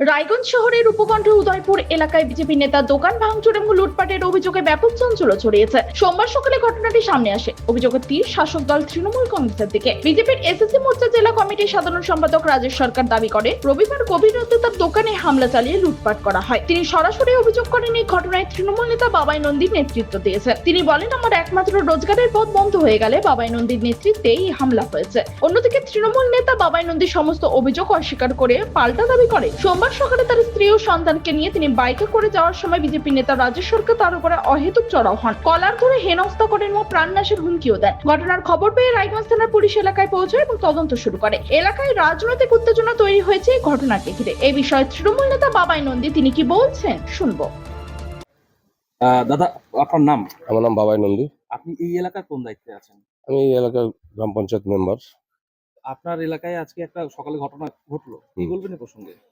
রায়গঞ্জ শহরের উপকণ্ঠ উদয়পুর এলাকায় বিজেপি নেতা দোকান ভাঙচুর এবং লুটপাটের অভিযোগে ব্যাপক চাঞ্চল্য ছড়িয়েছে। সোমবার সকালে ঘটনাটি সামনে আসে। অভিযোগের তীর শাসক দল তৃণমূল কংগ্রেসের দিকে। বিজেপির এসএসসি মোর্চা জেলা কমিটির সাধারণ সম্পাদক রাজেশ সরকার দাবি করে, রবিবার গভীর রাতে তার দোকানে হামলা চালিয়ে লুটপাট করা হয়। তিনি সরাসরি অভিযোগ করেন, এই ঘটনায় তৃণমূল নেতা বাবাই নন্দীর নেতৃত্ব দিয়েছেন তিনি বলেন, আমার একমাত্র রোজগারের পথ বন্ধ হয়ে গেলে বাবাই নন্দীর নেতৃত্বে এই হামলা হয়েছে। অন্যদিকে তৃণমূল নেতা বাবাই নন্দীর সমস্ত অভিযোগ অস্বীকার করে পাল্টা দাবি করে। সোমবার সকালে তার স্ত্রী ও সন্তানকে নিয়ে তিনি বাইকে করে যাওয়ার সময় বিজেপি নেতা রাজেশ সরকার তার উপরে অহেতুক চড়াও হন। কলার ধরে হেনস্থা করেন ও প্রাণনাশের হুমকিও দেন। ঘটনার খবর পেয়ে রায়গঞ্জ থানার পুলিশ এলাকায় পৌঁছায় এবং তদন্ত শুরু করে। এলাকায় রাজনৈতিক উত্তেজনা তৈরি হয়েছে এই ঘটনাকে ঘিরে। এই বিষয়ে তৃণমূল নেতা বাবাই নন্দী তিনি কি বলছেন শুনব। আহ, দাদা আপনার নাম? আমার নাম বাবাই নন্দী। আপনি এই এলাকার কোন দায়িত্বে আছেন? আমি এই এলাকার গ্রাম পঞ্চায়েত মেম্বার। আপনার এলাকায় আজকে একটা সকালে ঘটনা ঘটলো। কি বলবেন এই প্রসঙ্গে?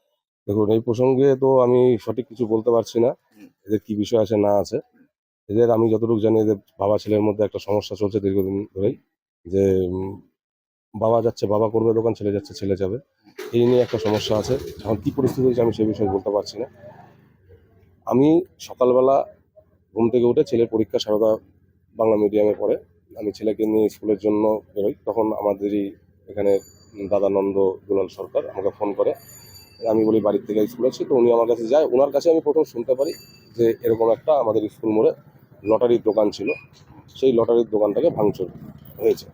দেখুন এই প্রসঙ্গে তো আমি সঠিক কিছু বলতে পারছি না। এদের কি বিষয় আছে না আছে। এদের আমি যতটুকু জানি এদের বাবা ছেলের মধ্যে একটা সমস্যা চলছে দীর্ঘদিন ধরেই যে বাবা যাচ্ছে বাবা করবে দোকান ছেলে যাচ্ছে ছেলে যাবে। এই নিয়ে একটা সমস্যা আছে। এখন কি পরিস্থিতি হয়েছে আমি সে বিষয়ে বলতে পারছি না। আমি সকালবেলা ঘুম থেকে উঠে ছেলের পরীক্ষা সারদা বাংলা মিডিয়ামে পড়ে। আমি ছেলেকে নিয়ে স্কুলের জন্য বেরোই। তখন আমাদেরই এখানে দাদানন্দ দুলাল সরকার আমাকে ফোন করে। আমি বলি বাড়ির থেকে স্কুল আছি তো উনি আমার কাছে যায়। ওনার কাছে আমি প্রথম শুনতে পারি যে এরকম একটা আমাদের স্কুল মোড়ে লটারির দোকান ছিল। সেই লটারির দোকানটাকে ভাঙচুর হয়েছে।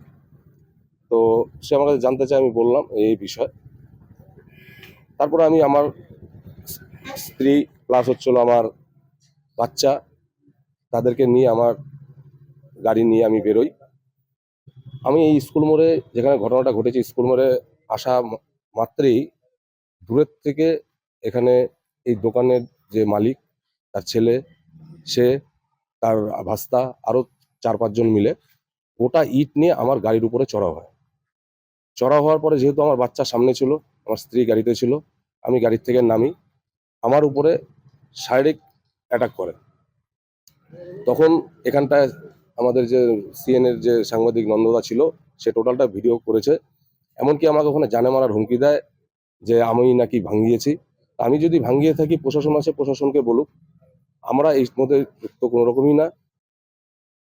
তো সে আমার কাছে জানতে চায়, আমি বললাম এই বিষয়। তারপরে আমি আমার স্ত্রী প্লাস হচ্ছিল আমার বাচ্চা, তাদেরকে নিয়ে আমার গাড়ি নিয়ে আমি বেরোই। আমি এই স্কুল মোড়ে, যেখানে ঘটনাটা ঘটেছে স্কুল মোড়ে আসা মাত্রেই দূরের থেকে এখানে এই দোকানের যে মালিক, তার ছেলে, সে, তার ভাস্তা আরও চার পাঁচজন মিলে গোটা ইট নিয়ে আমার গাড়ির উপরে চড়া হয়। চড়া হওয়ার পরে যেহেতু আমার বাচ্চা সামনে ছিল, আমার স্ত্রী গাড়িতে ছিল, আমি গাড়ির থেকে নামি, আমার উপরে শারীরিক অ্যাটাক করে। তখন এখানটায় আমাদের যে সিএনএর যে সাংবাদিক নন্দদা ছিল, সে টোটালটা ভিডিও করেছে। এমনকি আমাকে ওখানে জানে মারার হুমকি দেয় যে আমি নাকি ভাঙিয়েছি আমি যদি ভাঙিয়ে থাকি, প্রশাসন আছে, প্রশাসনকে বলুক, আমরা এই মধ্যে যুক্ত কোনো রকমই না।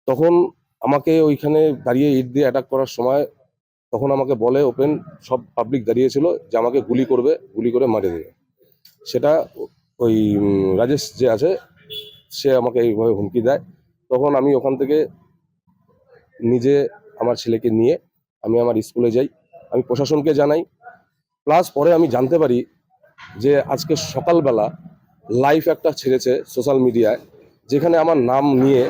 তখন আমাকে ওইখানে দাঁড়িয়ে ইট দিয়ে অ্যাটাক করার সময় তখন আমাকে বলে ওপেন সব পাবলিক দাঁড়িয়েছিল যে আমাকে গুলি করবে, গুলি করে মারে দেবে। সেটা ওই রাজেশ যে আছে, সে আমাকে এইভাবে হুমকি দেয়। তখন আমি ওখান থেকে নিজে আমার ছেলেকে নিয়ে আমি আমার স্কুলে যাই। আমি প্রশাসনকে জানাই প্লাস পরে আমি জানতে পারি যে আজকে সকালবেলা লাইভ একটা ছেড়েছে সোশ্যাল মিডিয়ায় যেখানে আমার নাম নিয়ে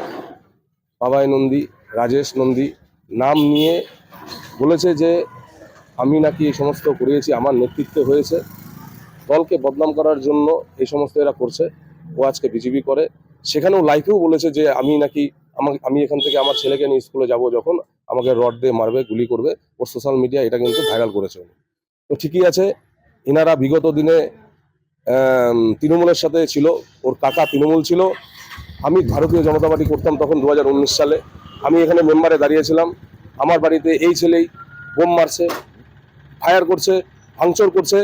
বাবাই নন্দী, রাজেশ নন্দী নাম নিয়ে বলেছে যে আমি নাকি এই সমস্ত করিয়েছি, আমার নেতৃত্বে হয়েছে। দলকে বদনাম করার জন্য এই সমস্ত এরা করছে, ও আজকে বিজেপি করে। সেখানেও লাইফেও বলেছে যে আমি নাকি আমাকে, আমি এখান থেকে আমার ছেলেকে নিয়ে স্কুলে যাব যখন, আমাকে রড দিয়ে মারবে, গুলি করবে। ও সোশ্যাল মিডিয়া এটা কিন্তু ভাইরাল করেছে। তো ঠিকই আছে। এনারা বিগত দিনে তৃণমূলের সাথে ছিল, ওর কাকা তৃণমূল ছিল। আমি ভারতীয় জনতা পার্টি করতাম তখন দু হাজার উনিশ সালে। আমি এখানে মেম্বারে দাঁড়িয়েছিলাম। আমার বাড়িতে এই ছেলেই বোম মারছে, ফায়ার করছে, ভাঙচুর করছে।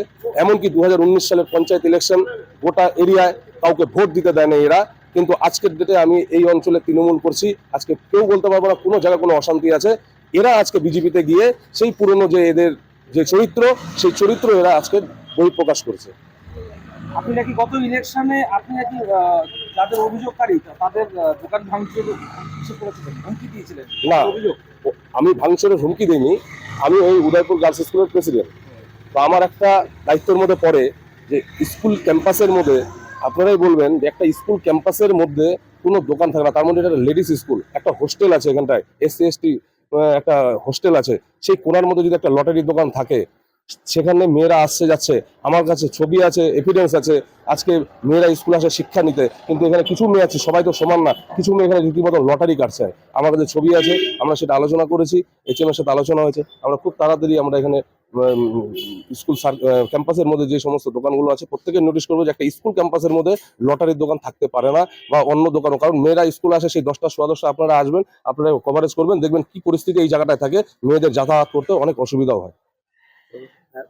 এমনকি দু হাজার উনিশ সালের পঞ্চায়েত ইলেকশন গোটা এরিয়ায় কাউকে ভোট দিতে দেয় না এরা। কিন্তু আজকের ডেটে আমি এই অঞ্চলে তৃণমূল করছি। আজকে কেউ বলতে পারব না, কোনো জায়গায় কোনো অশান্তি আছে। এরা আজকে বিজেপিতে গিয়ে সেই পুরনো যে এদের যে চরিত্র সেই চরিত্র এরা আজকে বহিঃপ্রকাশ করছে। আপনি নাকি গত ইলেকশনে আপনি নাকি যাদের অভিযোগকারী তাদের দোকান ভাঙচুর হুমকি দিয়েছিলেন? না। অভিযোগ? আমি ভাঙচুরের হুমকি দিইনি। আমি ওই উদয়পুর গার্লস স্কুলের প্রেসিডেন্ট। তো আমার একটা দায়িত্বের মধ্যে পড়ে যে স্কুল ক্যাম্পাসের মধ্যে আপনারাই বলবেন যে একটা স্কুল ক্যাম্পাসের মধ্যে কোনো দোকান থাকে না। তার মধ্যে একটা লেডিস স্কুল একটা হোস্টেল আছে এখানটায় এসসি এসটি। একটা হোস্টেল আছে, সেই কোনার মধ্যে যদি একটা লটারির দোকান থাকে, সেখানে মেয়েরা আসছে যাচ্ছে। আমার কাছে ছবি আছে এভিডেন্স আছে, আজকে মেয়েরা স্কুলে আসে শিক্ষা নিতে, কিন্তু এখানে কিছু মেয়ে আছে, সবাই তো সমান না, কিছু মেয়ে এখানে রীতিমতো লটারি কাটছে। আমার কাছে ছবি আছে, আমরা সেটা আলোচনা করেছি এইচএমের সাথে আলোচনা হয়েছে, আমরা খুব তাড়াতাড়ি আমরা এখানে স্কুল ক্যাম্পাসের মধ্যে যে সমস্ত দোকানগুলো আছে প্রত্যেকে নোটিশ করব যে একটা স্কুল ক্যাম্পাসের মধ্যে লটারির দোকান থাকতে পারে না বা অন্য দোকানও। কারণ মেয়েরা স্কুল আসে সেই দশটা সোয়া দশটা আপনারা আসবেন আপনারা কভারেজ করবেন দেখবেন কি পরিস্থিতি এই জায়গাটায় থাকে। মেয়েদের যাতায়াত করতে অনেক অসুবিধাও হয়। হ্যাঁ,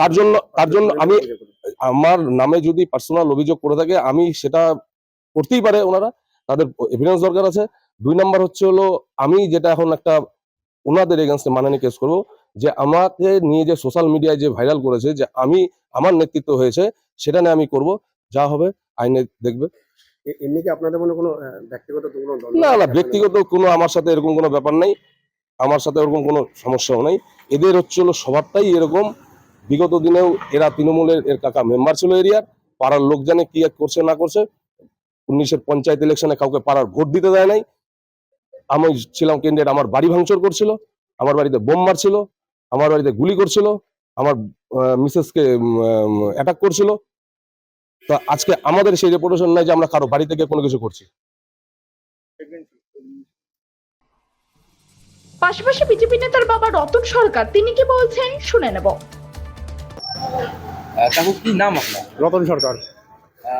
তার জন্য তার জন্য আমি আমার নামে যদি পার্সোনাল অভিযোগ করে থাকে আমি সেটা করতেই পারে ওনারা। তাদের এভিডেন্স দরকার আছে। দুই নাম্বার হচ্ছে হলো আমি যেটা এখন একটা ওনাদের এগেনস্টে মানানি কেস করব। যে আমাকে নিয়ে যে সোশ্যাল মিডিয়ায় যে ভাইরাল করেছে যে আমি আমার নেতৃত্ব হয়েছে সেটা নিয়ে আমি করব। যা হবে আইনে দেখবে। এমনি কি আপনাদের মনে কোনো ব্যক্তিগত কোনো না না ব্যক্তিগত কোনো আমার সাথে এরকম কোনো ব্যাপার নাই। আমার সাথে এরকম কোনো সমস্যাও নাই। এদের হচ্ছে হলো স্বভাবটাই এরকম। বিগত দিনেও এরা তৃণমূলের এর কাকা মেম্বার ছিল এরিয়ার। পাড়ার লোক জানে কি করছে না করছে। উনিশের পঞ্চায়েত ইলেকশনে কাউকে পাড়ার ভোট দিতে দেয় নাই। আমি ছিলাম ক্যান্ডিডেট আমার বাড়ি ভাঙচুর করছিল আমার বাড়িতে বোম মারছিল আমার বাড়িতে গুলি করছিল আমার মিসেসকে অ্যাটাক করছিল। তো আজকে আমাদের সেই রেপুটেশন নাই যে আমরা কারও বাড়ি থেকে কোনো কিছু করছি। পাশাপাশি বিজেপি নেতার বাবা রতন সরকার তিনি কি বলছেন? শুনে নেব। কাকু কি নাম আপনার? রতন সরকার।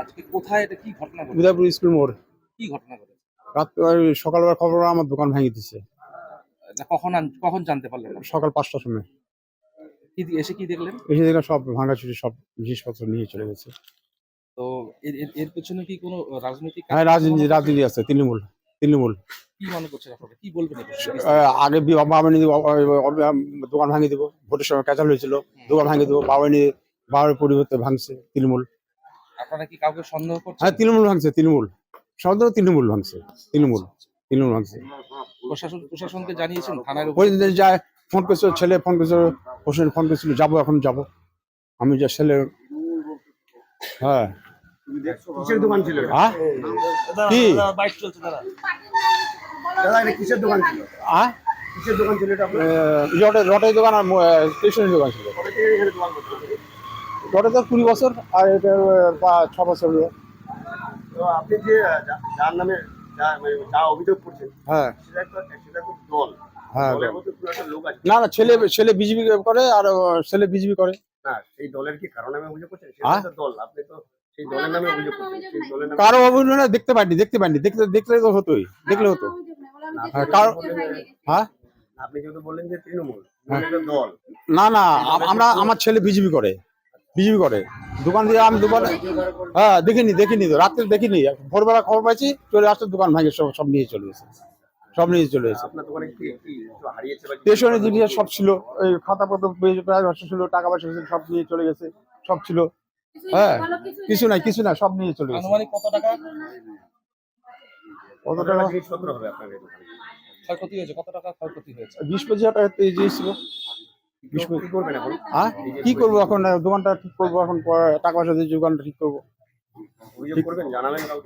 আজকে কোথায় এটা কি ঘটনা ঘটেছে? উদয়পুর স্কুল মোড়। কি ঘটনা ঘটেছে? রাত সকালবেলা খবর আমার দোকান ভেঙে দিচ্ছে কখন কখন জানতে পারলেন? সকাল পাঁচটার সময়। কি এসে কি দেখলেন? এসে দেখলাম সব ভাঙাচুরি সব জিনিসপত্র নিয়ে চলে গেছে। তো এর পেছনে কি কোনো রাজনৈতিক হ্যাঁ রাজনীতি রাজনীতি আছে তৃণমূল তৃণমূল। কি মনে করছেন আপনারা? কি বলবেন আগে বি- বাবানি দিব, অ- অ- অ- দোকান ভাঙিয়ে দিব ভোটের সময় ক্যাচাল হয়েছিল দোকান ভাঙিয়ে দেবো বাবানি বাবার পরিবর্তে ভাঙছে তৃণমূল। আপনারা কি কাউকে সন্দেহ করছেন? হ্যাঁ তৃণমূল ভাঙছে তৃণমূল। সব তৃণমূল ভাঙছে তৃণমূল তৃণমূল ভাঙছে। প্রশাসন প্রশাসনকে জানিয়েছেন থানার যায় ফোন করেছিল ছেলে ফোন করেছিল হোসেন ফোন করেছিল যাব এখন যাব। আমি যে ছেলে হ্যাঁ। কিসের দোকান ছিল এটা? কি? দাদা এটা কিসের দোকান ছিল? কিসের দোকান ছিল এটা রটের রটের দোকান আর স্টেশনের দোকান ছিল? রটে তো কুড়ি বছর আর এটা ছ বছর হলো। তো আপনি যে যার নামে যা মানে অভিযোগ করছেন হ্যাঁ। সেটা একটা সেটা খুব দল। হ্যাঁ না না ছেলে ছেলে বিজেপি করে আর ছেলে বিজেপি করে। না সেই দলের কি কারণ নামে অভিযোগ করছেন? সেটা হ্যাঁ? দল আপনি তো সেই দলের নামে অভিযোগ করছেন সেই দলের নামে কারও অভিনয় দেখতে পাইনি দেখতে পাইনি দেখতে দেখলে তো হতোই দেখলে হতো। হ্যাঁ, কারও হ্যাঁ। আপনি যেহেতু বললেন যে তৃণমূল তৃণমূল দল। না না আমরা আমার ছেলে বিজেপি করে। বিজেপি করে। দোকান দিয়ে আমি দোকানে হ্যাঁ দেখিনি দেখিনি তো। রাত্রে দেখিনি। ভোরবেলা খবর পাইছি চলে আসতে দোকান ভাঙে সব সব নিয়ে চলে গেছে সব নিয়ে চলে গেছে স্টেশনের জিনিস সব ছিল। এই খাতা পত্র পেয়ে- প্রায় ছিল টাকা পয়সা ছিল, সব নিয়ে চলে গেছে। সব ছিল। হ্যাঁ কিছু নাই। কিছু না সব নিয়ে চলে গেছে। কত টাকা? কত কত টাকা? ক্ষয়ক্ষতি হয়েছে কত টাকা ক্ষয়ক্ষতি হয়েছে? বিশ পঁচিশ হাজার টাকা ছিল। হ্যাঁ কি করব এখন? দোকানটা ঠিক করব এখন? পরে টাকা পয়সা দিয়ে দোকানটা ঠিক করব।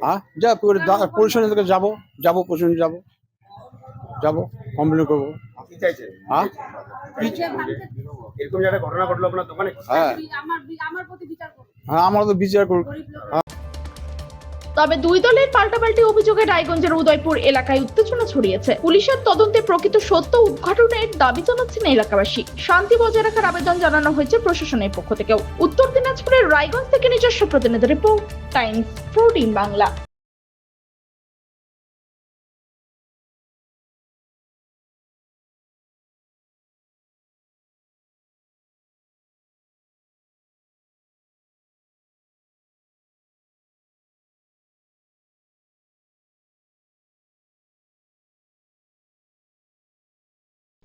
হ্যাঁ যা পরিশনের থেকে যাব। যাব পরিশনে যাব। যাব কমপ্লেন করব। হ্যাঁ এরকম একটা ঘটনা ঘটলো আপনার দোকানে? হ্যাঁ। আমার আমার প্রতি বিচার করুন। হ্যাঁ আমরা তো বিচার করব। গরিব লোক তবে দুই দলের পাল্টাপাল্টি অভিযোগে রায়গঞ্জের উদয়পুর এলাকায় উত্তেজনা ছড়িয়েছে। পুলিশের তদন্তে প্রকৃত সত্য উদ্ঘাটনের দাবি জানাচ্ছেন এলাকাবাসী। শান্তি বজায় রাখার আবেদন জানানো হয়েছে প্রশাসনের পক্ষ থেকেও। উত্তর দিনাজপুরের রায়গঞ্জ থেকে নিজস্ব প্রতিনিধি রিপোর্ট, টাইমস প্রোটিন বাংলা।